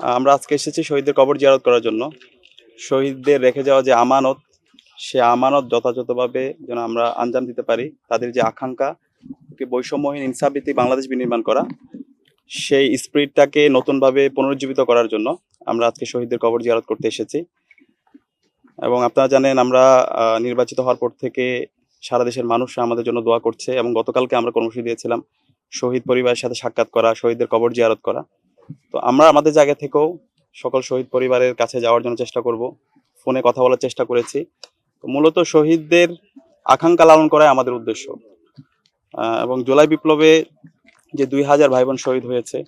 আমরা আজকে এসেছি শহীদদের কবর জিয়ারত করার জন্য। শহীদদের রেখে যাওয়া যে আমানত, সে আমানত যথাযথভাবে যেন আমরা আঞ্জাম দিতে পারি। তাদের যে আকাঙ্ক্ষা বৈষম্যহীন, ইনসাফভিত্তিক বাংলাদেশ বিনির্মাণ করা, সেই স্পিরিটটাকে নতুনভাবে পুনরুজ্জীবিত করার জন্য আমরা আজকে শহীদদের কবর জিয়ারত করতে এসেছি। এবং আপনারা জানেন, আমরা নির্বাচিত হওয়ার পর থেকে সারা দেশের মানুষ আমাদের জন্য দোয়া করছে এবং গতকালকে আমরা কর্মসূচি দিয়েছিলাম, শহীদ পরিবারের সাথে সাক্ষাৎ করা, শহীদদের কবর জিয়ারত করা। তো আমরা আমাদের জায়গা থেকেও সকল শহীদ পরিবারের কাছে যাওয়ার জন্য চেষ্টা করব। ফোনে কথা বলার চেষ্টা করেছি। তো মূলত শহীদদের আকাঙ্ক্ষা লালন করাই আমাদের উদ্দেশ্য। এবং জুলাই বিপ্লবে যে দুই হাজার ভাই বোন শহীদ হয়েছে,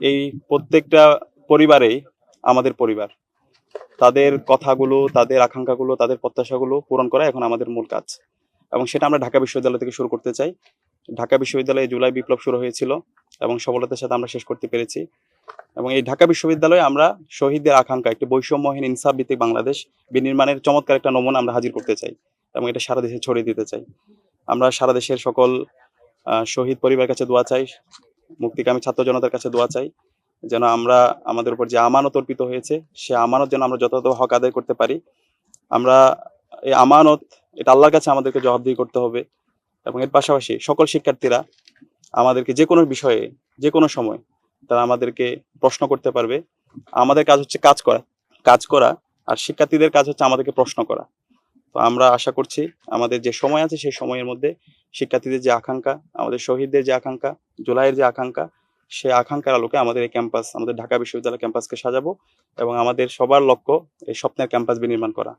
এই প্রত্যেকটা পরিবারেই আমাদের পরিবার। তাদের কথাগুলো, তাদের আকাঙ্ক্ষাগুলো, তাদের প্রত্যাশাগুলো পূরণ করা এখন আমাদের মূল কাজ। এবং সেটা আমরা ঢাকা বিশ্ববিদ্যালয় থেকে শুরু করতে চাই। ঢাকা বিশ্ববিদ্যালয়ে জুলাই বিপ্লব শুরু হয়েছিল। এবং সফলতার সাথে আমরা শেষ করতে পেরেছি। এবং এই ঢাকা বিশ্ববিদ্যালয়ে আমরা শহীদদের আকাঙ্ক্ষা, একটি বৈষম্যহীন ইনসাফ ভিত্তিক বাংলাদেশ বিনির্মাণের চমৎকার একটা নমুনা আমরা হাজির করতে চাই এবং এটা সারা দেশে ছড়িয়ে দিতে চাই। আমরা সারা দেশের সকল শহীদ পরিবারের কাছে দোয়া চাই, মুক্তিকামী ছাত্র জনতার কাছে দোয়া চাই, যেন আমরা আমাদের উপর যে আমানত অর্পিত হয়েছে, সে আমানত যেন আমরা যথাযথ হক আদায় করতে পারি। আমরা এই আমানত, এটা আল্লাহর কাছে আমাদেরকে জবাবদিহি করতে হবে এবং এর পাশাপাশি সকল শিক্ষার্থীরা আমাদেরকে যে কোনো বিষয়ে, যে কোনো সময় তারা আমাদেরকে প্রশ্ন করতে পারবে। আমাদের কাজ হচ্ছে কাজ করা কাজ করা, আর শিক্ষার্থীদের কাজ হচ্ছে আমাদেরকে প্রশ্ন করা। তো আমরা আশা করছি আমাদের যে সময় আছে সেই সময়ের মধ্যে শিক্ষার্থীদের যে আকাঙ্ক্ষা, আমাদের শহীদদের যে আকাঙ্ক্ষা, জুলাইয়ের যে আকাঙ্ক্ষা সেই আকাঙ্ক্ষার আলোকে আমাদের এই ক্যাম্পাস, আমাদের ঢাকা বিশ্ববিদ্যালয় ক্যাম্পাসকে সাজাবো এবং আমাদের সবার লক্ষ্য এই স্বপ্নের ক্যাম্পাস বিনির্মাণ করা।